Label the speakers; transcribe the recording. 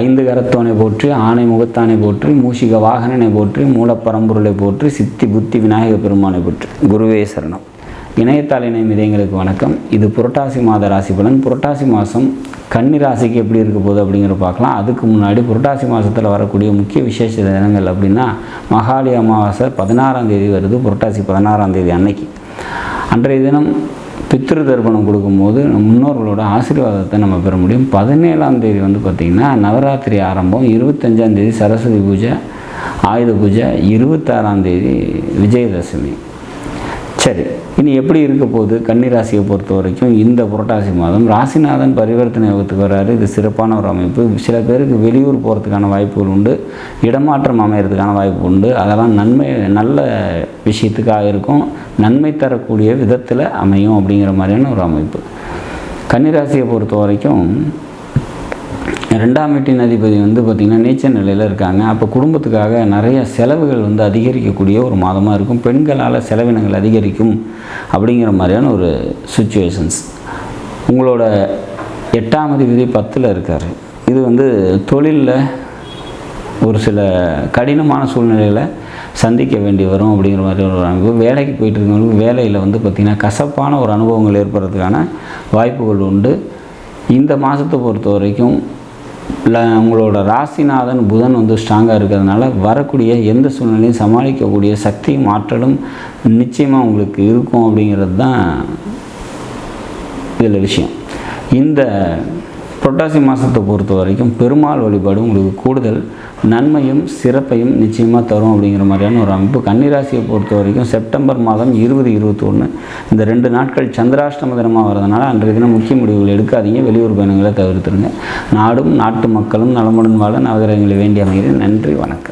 Speaker 1: ஐந்து கரத்தோனை போற்றி ஆணை முகத்தானை போற்றி மூஷிக வாகனனை போற்றி மூலப்பரம்பொருளை போற்றி சித்தி புத்தி விநாயக பெருமானை போற்றி. குருவே சரணம். இணையத்தாள் இணையம் இதயங்களுக்கு வணக்கம். இது புரட்டாசி மாத ராசி பலன். புரட்டாசி மாதம் கன்னி ராசிக்கு எப்படி இருக்க போகுது அப்படிங்கிற பார்க்கலாம். அதுக்கு முன்னாடி புரட்டாசி மாதத்தில் வரக்கூடிய முக்கிய விசேஷ தினங்கள் அப்படின்னா மகாலி அமாவாசை பதினாறாம் தேதி வருது. புரட்டாசி பதினாறாம் தேதி அன்னைக்கு. அன்றைய தினம் பித்ரு தர்ப்பணம் கொடுக்கும்போது முன்னோர்களோட ஆசீர்வாதத்தை நம்ம பெற முடியும். பதினேழாம் தேதி வந்து பார்த்திங்கன்னா நவராத்திரி ஆரம்பம். இருபத்தஞ்சாம் தேதி சரஸ்வதி பூஜை ஆயுத பூஜை இருபத்தாறாம் தேதி விஜயதசமி. சரி இனி எப்படி இருக்க போகுது? கன்னிராசியை பொறுத்த வரைக்கும் இந்த புரட்டாசி மாதம் ராசிநாதன் பரிவர்த்தனை யோகத்துக்கு வராரு. இது சிறப்பான ஒரு அமைப்பு. சில பேருக்கு வெளியூர் போகிறதுக்கான வாய்ப்புகள் உண்டு. இடமாற்றம் அமைகிறதுக்கான வாய்ப்பு உண்டு. அதெல்லாம் நன்மை நல்ல விஷயத்துக்காக இருக்கும். நன்மை தரக்கூடிய விதத்தில் அமையும் அப்படிங்கிற மாதிரியான ஒரு அமைப்பு. கன்னிராசியை பொறுத்த வரைக்கும் ரெண்டாம் வீட்டின் அதிபதி வந்து பார்த்திங்கன்னா நீச்சல் நிலையில் இருக்காங்க. அப்போ குடும்பத்துக்காக நிறைய செலவுகள் வந்து அதிகரிக்கக்கூடிய ஒரு மாதமாக இருக்கும். பெண்களால் செலவினங்கள் அதிகரிக்கும் அப்படிங்கிற மாதிரியான ஒரு சுச்சுவேஷன்ஸ் உங்களோட எட்டாம் அதிபதி பத்தில் இருக்கார். இது வந்து தொழிலில் ஒரு சில கடினமான சூழ்நிலையில் சந்திக்க வேண்டி வரும் அப்படிங்கிற மாதிரி ஒரு அனுபவம். வேலைக்கு போயிட்டு இருக்கவங்களுக்கு வேலையில் வந்து பார்த்திங்கன்னா கசப்பான ஒரு அனுபவங்கள் ஏற்படுறதுக்கான வாய்ப்புகள் உண்டு. இந்த மாதத்தை பொறுத்த வரைக்கும் உங்களோட ராசிநாதன் புதன் வந்து ஸ்ட்ராங்காக இருக்கிறதுனால வரக்கூடிய எந்த சூழ்நிலையும் சமாளிக்கக்கூடிய சக்தியும் ஆற்றலும் நிச்சயமாக உங்களுக்கு இருக்கும் அப்படிங்கிறது தான் இதில் விஷயம். இந்த புரட்டாசி மாதத்தை பொறுத்த வரைக்கும் பெருமாள் வழிபாடு உங்களுக்கு கூடுதல் நன்மையும் சிறப்பையும் நிச்சயமாக தரும் அப்படிங்கிற மாதிரியான ஒரு அமைப்பு. கன்னிராசியை பொறுத்த வரைக்கும் செப்டம்பர் மாதம் இருபது இருபத்தொன்று இந்த ரெண்டு நாட்கள் சந்திராஷ்டம தினமாக வரதுனால அன்றைய தினம் முக்கிய முடிவுகள் எடுக்காதீங்க. வெளியூர் பயணங்களை தவிர்த்துருங்க. நாடும் நாட்டு மக்களும் நலமுடன் வாழ நவகிரகங்களை வேண்டி அமைகிறேன். நன்றி வணக்கம்.